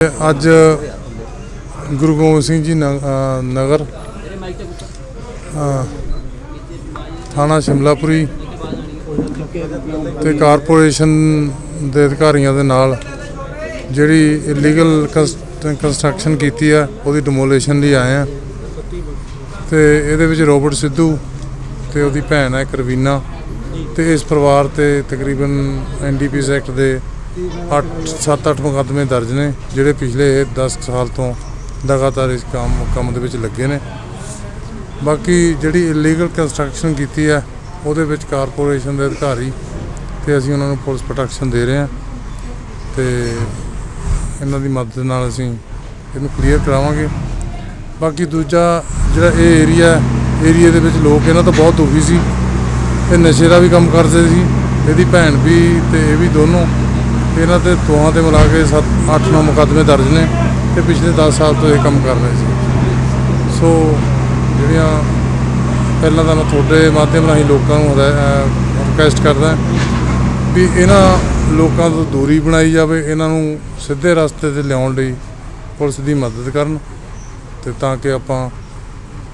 ਅੱਜ ਗੁਰੂ ਗੋਬਿੰਦ ਸਿੰਘ ਜੀ ਨ- ਨਗਰ ਥਾਣਾ ਸ਼ਿਮਲਾਪੁਰੀ ਤੇ ਕਾਰਪੋਰੇਸ਼ਨ ਦੇ ਅਧਿਕਾਰੀਆਂ ਦੇ ਨਾਲ ਜਿਹੜੀ ਇਲੀਗਲ ਕੰਸਟਰਕਸ਼ਨ ਕੀਤੀ ਆ, ਉਹਦੀ ਡਿਮੋਲੀਸ਼ਨ ਲਈ ਆਏ ਆ। ਤੇ ਇਹਦੇ ਵਿੱਚ ਰੋਬਰਟ ਸਿੱਧੂ ਤੇ ਉਹਦੀ ਭੈਣ ਹੈ ਕਰਵੀਨਾ ਤੇ ਇਸ ਪਰਿਵਾਰ ਤੇ ਤਕਰੀਬਨ ਐਨਡੀਪੀਐਸ ਐਕਟ ਦੇ 8 7-8 ਮੁਕੱਦਮੇ ਦਰਜ ਨੇ, ਜਿਹੜੇ ਪਿਛਲੇ 10 ਸਾਲ ਤੋਂ ਲਗਾਤਾਰ ਇਸ ਕੰਮ ਕੰਮ ਦੇ ਵਿੱਚ ਲੱਗੇ ਨੇ। ਬਾਕੀ ਜਿਹੜੀ ਇਲੀਗਲ ਕੰਸਟਰਕਸ਼ਨ ਕੀਤੀ ਹੈ, ਉਹਦੇ ਵਿੱਚ ਕਾਰਪੋਰੇਸ਼ਨ ਦੇ ਅਧਿਕਾਰੀ ਤੇ ਅਸੀਂ ਉਹਨਾਂ ਨੂੰ ਪੁਲਿਸ ਪ੍ਰੋਟੈਕਸ਼ਨ ਦੇ ਰਹੇ ਹਾਂ ਤੇ ਇਹਨਾਂ ਦੀ ਮਦਦ ਨਾਲ ਅਸੀਂ ਇਹਨੂੰ ਕਲੀਅਰ ਕਰਾਵਾਂਗੇ। ਬਾਕੀ ਦੂਜਾ ਜਿਹੜਾ ਇਹ ਏਰੀਆ ਏਰੀਆ ਦੇ ਵਿੱਚ ਲੋਕ ਇਹਨਾਂ ਤੋਂ ਬਹੁਤ ਦੁਖੀ ਸੀ। ਇਹ ਨਸ਼ੇ ਦਾ ਵੀ ਕੰਮ ਕਰਦੇ ਸੀ, ਇਹਦੀ ਭੈਣ ਵੀ ਤੇ ਇਹ ਵੀ ਦੋਨੋਂ। ਇਹਨਾਂ ਤੇ ਦੋਹਾਂ ਤੇ ਮਿਲਾ ਕੇ 7 8-9 ਮੁਕੱਦਮੇ ਦਰਜ ਨੇ ਤੇ ਪਿਛਲੇ 10 ਸਾਲ ਤੋਂ ਇਹ ਕੰਮ ਕਰ ਰਹੇ ਸੀ। ਸੋ ਜਿਹੜੀਆਂ ਪਹਿਲਾਂ ਤਾਂ ਮੈਂ ਤੁਹਾਡੇ ਮਾਧਿਅਮ ਰਾਹੀਂ ਲੋਕਾਂ ਨੂੰ ਰਿਕੁਐਸਟ ਕਰਦਾ ਵੀ ਇਹਨਾਂ ਲੋਕਾਂ ਤੋਂ ਦੂਰੀ ਬਣਾਈ ਜਾਵੇ, ਇਹਨਾਂ ਨੂੰ ਸਿੱਧੇ ਰਸਤੇ ਤੇ ਲਿਆਉਣ ਲਈ ਪੁਲਿਸ ਦੀ ਮਦਦ ਕਰਨ ਤੇ ਤਾਂ ਕਿ ਆਪਾਂ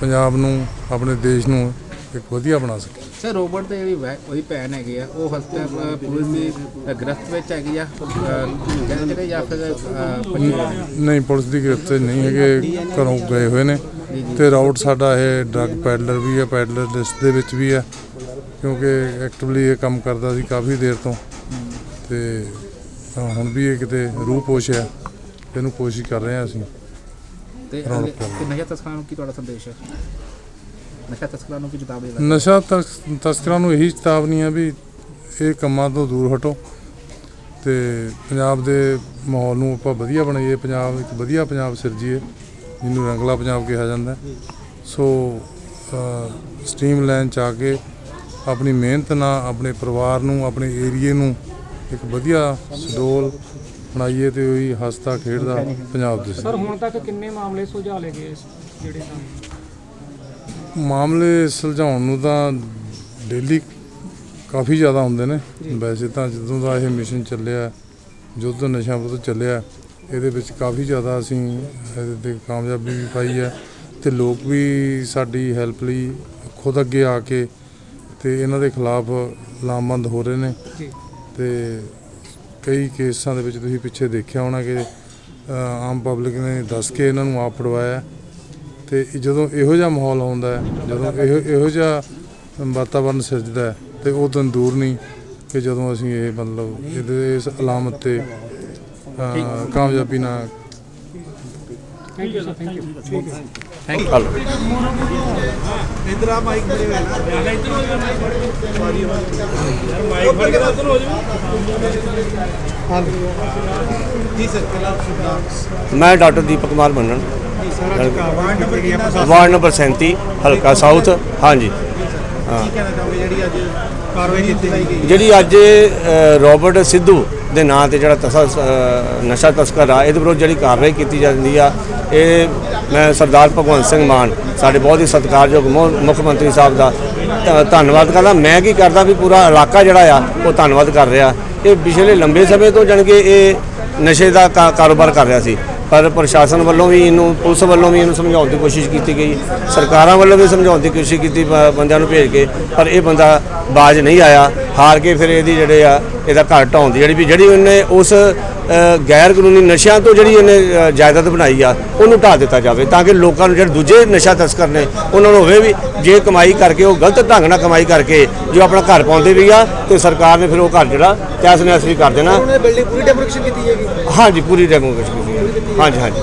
ਪੰਜਾਬ ਨੂੰ, ਆਪਣੇ ਦੇਸ਼ ਨੂੰ ਇੱਕ ਵਧੀਆ ਬਣਾ ਸਕੀਏ ਸਰ ਰੋਬਰਟ ਦੇ ਜਿਹੜੀ ਵੈ- ਉਹਦੀ ਭੈਣ ਹੈਗੀ ਆ ਉਹ ਹਸਪਤਾਲ ਪੁਲਿਸ ਦੀ ਗ੍ਰਸਤ ਵਿੱਚ ਹੈਗੀ ਆ ਕਹਿੰਦੇ ਨੇ ਜਾਂ ਫਿਰ? ਨਹੀਂ ਪੁਲਿਸ ਦੀ ਗ੍ਰਿਫਤ 'ਚ ਨਹੀਂ ਹੈਗੇ ਘਰੋਂ ਗਏ ਹੋਏ ਨੇ। ਤੇ ਰਾਊਟ ਸਾਡਾ ਇਹ ਡਰੱਗ ਪੈਡਲਰ ਵੀ ਹੈ ਪੈਡਲਰ ਲਿਸਟ ਦੇ ਵਿੱਚ ਵੀ ਹੈ ਕਿਉਂਕਿ ਐਕਟਿਵਲੀ ਇਹ ਕੰਮ ਕਰਦਾ ਸੀ ਕਾਫੀ ਦੇਰ ਤੋਂ। ਤੇ ਅ, ਹੁਣ ਵੀ ਇਹ ਕਿਤੇ ਰੂਹ ਪੋਸ਼ ਹੈ ਇਹਨੂੰ ਕੋਸ਼ਿਸ਼ ਕਰ ਰਹੇ ਹਾਂ ਅਸੀਂ। ਤੇ ਰੌਣਕ ਤੇ ਨਸ਼ਾ ਤਸਕਰਾਂ ਨੂੰ ਕੀ ਤੁਹਾਡਾ ਸੰਦੇਸ਼ ਹੈ? ਨਸ਼ਾ ਤਸਕਰਾਂ ਨੂੰ ਕੀ ਜਵਾਬ ਦੇਣਾ ਨਸ਼ਾ ਤਸ- ਤਸਕਰਾਂ ਨੂੰ ਇਹੀ ਚੇਤਾਵਨੀ ਹੈ ਵੀ ਇਹ ਕੰਮਾਂ ਤੋਂ ਦੂਰ ਹਟੋ ਤੇ ਪੰਜਾਬ ਦੇ ਮਾਹੌਲ ਨੂੰ ਆਪਾਂ ਵਧੀਆ ਬਣਾਈਏ। ਪੰਜਾਬ ਇੱਕ ਵਧੀਆ ਪੰਜਾਬ ਸਿਰਜੀਏ ਜਿਹਨੂੰ ਰੰਗਲਾ ਪੰਜਾਬ ਕਿਹਾ ਜਾਂਦਾ। ਹੈ। ਸੋ ਸਟ੍ਰੀਮ ਲਾਈਨ ਚ ਆ ਕੇ ਆਪਣੀ ਮਿਹਨਤ ਨਾਲ ਆਪਣੇ ਪਰਿਵਾਰ ਨੂੰ ਆਪਣੇ ਏਰੀਏ ਨੂੰ ਇੱਕ ਵਧੀਆ ਸਡੋਲ ਬਣਾਈਏ ਤੇ ਉਹੀ ਹੱਸਦਾ ਖੇਡਦਾ ਪੰਜਾਬ ਦੇ ਸਰ ਹੁਣ ਤੱਕ ਕਿੰਨੇ ਮਾਮਲੇ ਸੁਲਝਾ ਲਏ ਗਏ ਇਸ ਜਿਹੜੇ ਤਾਂ ਮਾਮਲੇ ਸੁਲਝਾਉਣ ਨੂੰ ਤਾਂ ਡੇਲੀ ਕਾਫੀ ਜ਼ਿਆਦਾ ਹੁੰਦੇ ਨੇ। ਵੈਸੇ ਤਾਂ ਜਦੋਂ ਦਾ ਇਹ ਮਿਸ਼ਨ ਚੱਲਿਆ ਜਦੋਂ ਤੋਂ ਨਸ਼ਾ ਵਿਰੁੱਧ ਚੱਲਿਆ ਇਹਦੇ ਵਿੱਚ ਕਾਫੀ ਜ਼ਿਆਦਾ ਅਸੀਂ ਇਹਦੇ ਤੇ ਕਾਮਯਾਬੀ ਵੀ ਪਾਈ ਹੈ ਤੇ ਲੋਕ ਵੀ ਸਾਡੀ ਹੈਲਪ ਲਈ ਖੁਦ ਅੱਗੇ ਆ ਕੇ ਤੇ ਇਹਨਾਂ ਦੇ ਖਿਲਾਫ ਲਾਮਬੰਦ ਹੋ ਰਹੇ ਨੇ। ਤੇ ਕਈ ਕੇਸਾਂ ਦੇ ਵਿੱਚ ਤੁਸੀਂ ਪਿੱਛੇ ਦੇਖਿਆ ਹੋਣਾ ਕਿ ਆਮ ਪਬਲਿਕ ਨੇ ਦੱਸ ਕੇ ਇਹਨਾਂ ਨੂੰ ਆਪ ਫੜਵਾਇਆ। ਤੇ ਜਦੋਂ ਇਹੋ ਜਿਹਾ ਮਾਹੌਲ ਹੁੰਦਾ ਹੈ ਜਦੋਂ ਇਹੋ ਇਹੋ ਜਿਹਾ ਵਾਤਾਵਰਨ ਸਿਰਜਦਾ ਹੈ ਤੇ ਉਹ ਦਿਨ ਦੂਰ ਨਹੀਂ ਕਿ ਜਦੋਂ ਅਸੀਂ ਇਹ ਮਤਲਬ ਇਹਦੇ ਇਸ ਅਲਾਮਤ ਤੇ ਕਾਮਯਾਬੀ ਨਾਲ thank you sir thank you ਠੀਕ ਹੈ ਇਧਰ ਆ ਮਾਈਕ ਮੇਰੇ ਵੇ ਜੀ ਸਰ ਕਲਾ ਸ਼ੁਭ ਮੈਂ doctor Deepak Kumar Mannan ji sir ward number ਕਿੰਨਾ ਸਰ ਵਾਰਡ ਨੰਬਰ 37 ਹਲਕਾ ਸਾਊਥ। ਹਾਂਜੀ। ਚਾਹੋਗੇ ਜਿਹੜੀ ਅੱਜ ਰੋਬਰਟ ਸਿੱਧੂ ਦੇ ਨਾਂ ਤੇ ਜਿਹੜਾ ਤਸਾ ਨਸ਼ਾ ਤਸਕਰ ਆ ਇਹਦੇ ਵਿਰੁੱਧ ਜਿਹੜੀ ਕਾਰਵਾਈ ਕੀਤੀ ਜਾਂਦੀ ਆ ਇਹ ਮੈਂ ਸਰਦਾਰ ਭਗਵੰਤ ਸਿੰਘ ਮਾਨ ਸਾਡੇ ਬਹੁਤ ਹੀ ਸਤਿਕਾਰਯੋਗ ਮੁੱਖ ਮੰਤਰੀ ਸਾਹਿਬ ਦਾ ਧੰਨਵਾਦ ਕਰਦਾ। ਮੈਂ ਕੀ ਕਰਦਾ ਵੀ ਪੂਰਾ ਇਲਾਕਾ ਜਿਹੜਾ ਆ ਉਹ ਧੰਨਵਾਦ ਕਰ ਰਿਹਾ। ਇਹ ਪਿਛਲੇ ਲੰਬੇ ਸਮੇਂ ਤੋਂ ਜਾਣੀ ਕਿ ਇਹ ਨਸ਼ੇ ਦਾ ਕਾਰੋਬਾਰ ਕਰ ਰਿਹਾ ਸੀ। ਪਰ ਪ੍ਰਸ਼ਾਸਨ ਵੱਲੋਂ ਵੀ ਇਹਨੂੰ, ਪੁਲਿਸ ਵੱਲੋਂ ਵੀ ਇਹਨੂੰ ਸਮਝਾਉਣ ਦੀ ਕੋਸ਼ਿਸ਼ ਕੀਤੀ ਗਈ। ਸਰਕਾਰਾਂ ਵੱਲੋਂ ਵੀ ਸਮਝਾਉਣ ਦੀ ਕੋਸ਼ਿਸ਼ ਕੀਤੀ ਬ- ਬੰਦਿਆਂ ਨੂੰ ਭੇਜ ਕੇ, ਪਰ ਇਹ ਬੰਦਾ ਬਾਜ ਨਹੀਂ ਆਇਆ। ਹਾਰ ਕੇ ਫਿਰ ਇਹਦੀ ਜਿਹੜੇ ਆ ਇਹਦਾ ਘਰ ਢਾਉਣ ਦੀ। ਜਿਹੜੀ ਵੀ ਜਿਹੜੀ ਉਹਨੇ ਉਸ ਗੈਰ ਕਾਨੂੰਨੀ ਨਸ਼ਿਆਂ ਤੋਂ ਜਿਹੜੀ ਇਹਨੇ ਜਾਇਦਾਦ ਬਣਾਈ ਆ ਉਹਨੂੰ ਢਾਹ ਦਿੱਤਾ ਜਾਵੇ ਤਾਂ ਕਿ ਲੋਕਾਂ ਨੂੰ ਜਿਹੜੇ ਦੂਜੇ ਨਸ਼ਾ ਤਸਕਰ ਨੇ ਉਹਨਾਂ ਨੂੰ ਹੋਵੇ ਵੀ ਜੇ ਕਮਾਈ ਕਰਕੇ ਉਹ ਗਲਤ ਢੰਗ ਨਾਲ ਕਮਾਈ ਕਰਕੇ ਜੋ ਆਪਣਾ ਘਰ ਪਾਉਂਦੇ ਵੀ ਆ ਤੇ ਸਰਕਾਰ ਨੇ ਫਿਰ ਉਹ ਘਰ ਜਿਹੜਾ ਤੈਸ ਨੈਸ ਵੀ ਕਰ ਦੇਣਾ। ਉਹਨੇ ਬਿਲਡਿੰਗ ਪੂਰੀ ਡੈਮੋਲੀਸ਼ਨ ਕੀਤੀ ਹੈਗੀ। ਹਾਂਜੀ ਪੂਰੀ ਕੀਤੀ ਹੈ। ਹਾਂਜੀ ਹਾਂਜੀ।